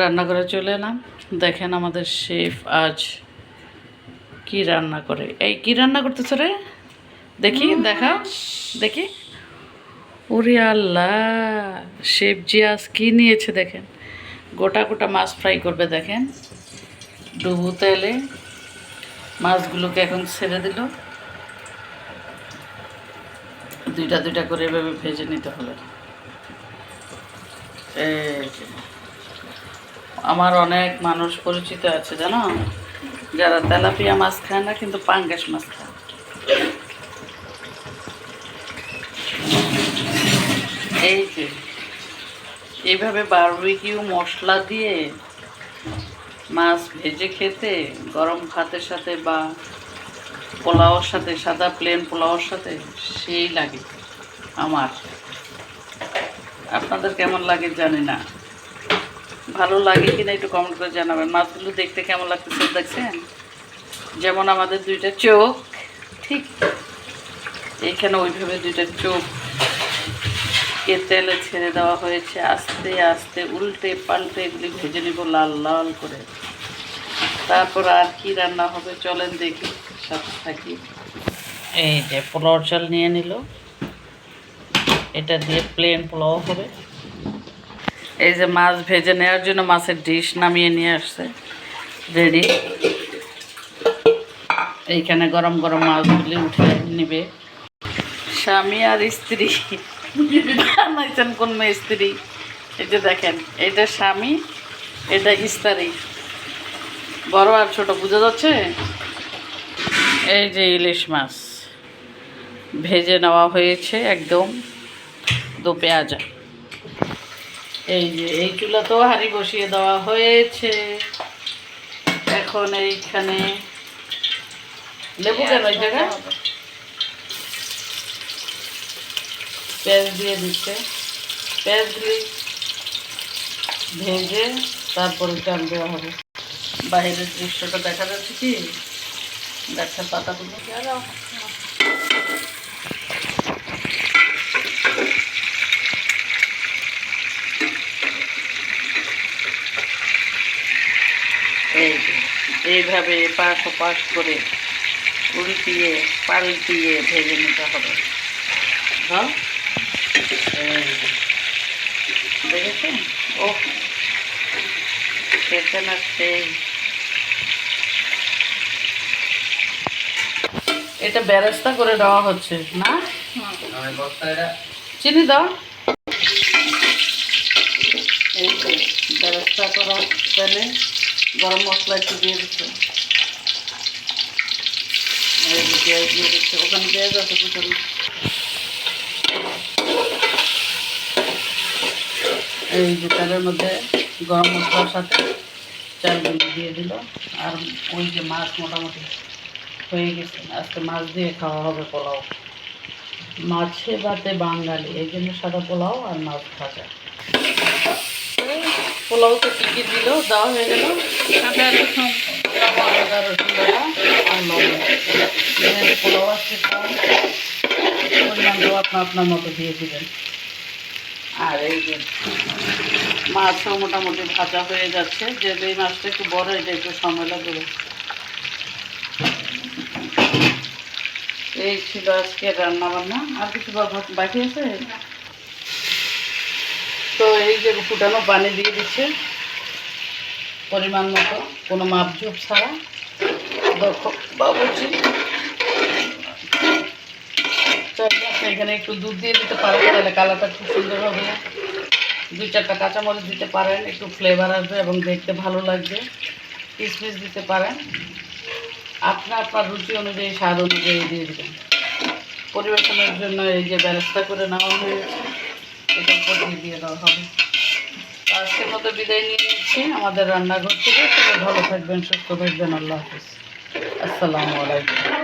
রান্নাঘরে চলে এলাম। দেখেন আমাদের শেফ আজ কি রান্না করে। এই কি রান্না করতেছ রে? দেখি দেখা দেখি। ওরে আল্লাহ শেফ জি আজ কি নিয়েছে দেখেন। গোটা গোটা মাছ ফ্রাই করবে দেখেন। ডুবু তেলে মাছগুলোকে এখন ছেড়ে দিল। দুইটা দুইটা করে এভাবে ভেজে নিতে হবে এই। আমার অনেক মানুষ পরিচিত আছে, জানো? যারা তেলাপিয়া মাছ খায় না, কিন্তু পাঙ্গাস মাছ খায়। এই যে, এইভাবে বারবিকিউ মশলা দিয়ে মাছ ভেজে খেতে, গরম ভাতের সাথে বা পোলাওর সাথে, সাদা প্লেন পোলাওর সাথে, সেই লাগে আমার। আপনাদের কেমন লাগে জানি না। ভালো লাগে কিনা একটু কমেন্ট করে জানাবেন। মাছগুলো দেখতে কেমন লাগতেছে দেখছেন? যেমন আমাদের দুইটা চোখ, ঠিক? এইখানে ওইভাবে দুইটা চোখ। কে তেলে ছেড়ে দেওয়া হয়েছে, আস্তে আস্তে উল্টে পাল্টে এগুলি ভেজে নিব লাল লাল করে। তারপর আর কি রান্না হবে চলেন দেখি, সাথে থাকি। এই যে পোলাও চাল নিয়ে নিল। এটা দিয়ে প্লেন পোলাও হবে। এই যে মাছ ভেজে নেওয়ার জন্য মাছের ডিশ নামিয়ে নিয়ে আসছে। রেডি এইখানে গরম গরম মাছগুলি উঠে নিবে। স্বামী আর স্ত্রী। বানাইছেন কোন মেয়ে স্ত্রী? এই যে দেখেন এটা স্বামী, এটা স্ত্রী। বড় আর ছোট, বোঝা যাচ্ছে? এই যে ইলিশ মাছ। ভেজে নেওয়া হয়েছে একদম দু পেঁয়াজা। এই যে এই চুলাতেও হাঁড়ি বসিয়ে দেওয়া হয়েছে। এখন এইখানে লেবু কেন ওই পেঁয়াজ দিয়ে দিচ্ছে। পেঁয়াজগুলি ভেজে তারপরে চাল দেওয়া হবে। বাইরের দৃশ্যটা দেখা যাচ্ছে কি? গাছের পাতাগুলো এই যে, এইভাবে পাশ পাশ করে উল্টিয়ে পাল্টিয়ে ভেজে নিতে হবে। হ্যাঁ? দেখেছেন? ও খেতে না সেই এটা বেরেস্তা করে দেওয়া হচ্ছে না? চিনি দাও। এই যে বেরেস্তা করা গরম মশলা একটু দিয়ে দিচ্ছে। পেঁয়াজ দিয়ে দিচ্ছে। ওখানে পেঁয়াজ আছে কুচুরি এই যে তেলের মধ্যে গরম মশলার সাথে চালগুলো দিয়ে দিল। আর ওই যে মাছ মোটামুটি হয়ে গেছে। আজকে মাছ দিয়ে খাওয়া হবে পোলাও। মাছে ভাতে বাঙালি। এই জন্য সাদা পোলাও আর মাছ ভাজা। পোলাওতে কী কী দিল, দেওয়া হয়ে গেল। রসুন পোলাও আসছে কম পরিমাণটাও আপনার মতো দিয়ে দিবেন। আর এই যে মাছও মোটামুটি ভাজা হয়ে যাচ্ছে। যেহেতু এই মাছটা একটু বড়, এটা একটু সময় লাগবে। এই ছিল আজকে রান্না বান্না আর কিছু বাকি আছে? তো এই যে ফুটানো পানি দিয়ে দিচ্ছে। পরিমাণ মতো, কোনো মাপঝোপ ছাড়া। চাইলে আপনি এখানে একটু দুধ দিয়ে দিতে পারেন, তাহলে কালারটা খুব সুন্দর হবে। দুই চারটা কাঁচামরিচ দিতে পারেন, একটু ফ্লেভার আসবে এবং দেখতে ভালো লাগবে। কিশমিশ দিতে পারেন। আপনার আপনার রুচি অনুযায়ী, স্বাদ অনুযায়ী দিয়ে দেবেন। পরিবেশনের জন্য এই যে ব্যবস্থা করে নেওয়া হয়েছে। এটার উপর দিয়ে দেওয়া হবে। আজকের মতো বিদায় নিয়ে নিচ্ছি আমাদের রান্নাঘর থেকে। সবাই ভালো থাকবেন, সুস্থ থাকবেন। আল্লাহ হাফিজ। আসসালামু আলাইকুম।